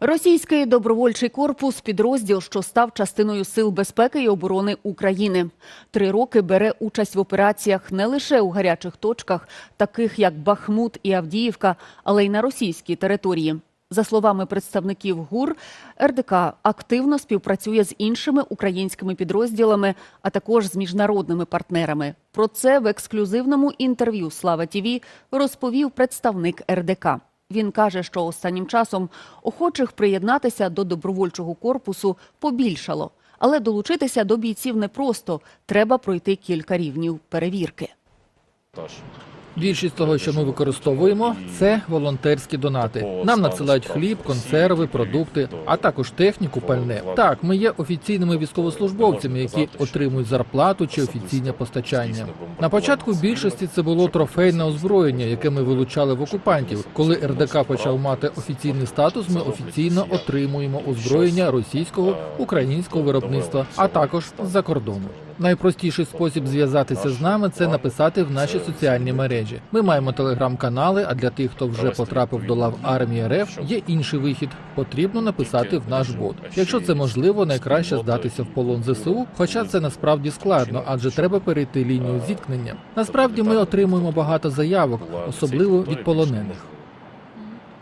Російський добровольчий корпус підрозділ, що став частиною сил безпеки і оборони України. Три роки бере участь в операціях не лише у гарячих точках, таких як Бахмут і Авдіївка, але й на російській території. За словами представників ГУР, РДК активно співпрацює з іншими українськими підрозділами, а також з міжнародними партнерами. Про це в ексклюзивному інтерв'ю Слава ТІВІ розповів представник РДК. Він каже, що останнім часом охочих приєднатися до добровольчого корпусу побільшало, але долучитися до бійців непросто. Треба пройти кілька рівнів перевірки. Більшість того, що ми використовуємо, це волонтерські донати. Нам надсилають хліб, консерви, продукти, а також техніку, пальне. Так, ми є офіційними військовослужбовцями, які отримують зарплату чи офіційне постачання. На початку більшості це було трофейне озброєння, яке ми вилучали в окупантів. Коли РДК почав мати офіційний статус, ми офіційно отримуємо озброєння російського українського виробництва, а також з-за кордону. Найпростіший спосіб зв'язатися з нами це написати в наші соціальні мережі. Ми маємо телеграм-канали. А для тих, хто вже потрапив до лав армії РФ, є інший вихід. Потрібно написати в наш бот. Якщо це можливо, найкраще здатися в полон ЗСУ. Хоча це насправді складно, адже треба перейти лінію зіткнення. Насправді ми отримуємо багато заявок, особливо від полонених.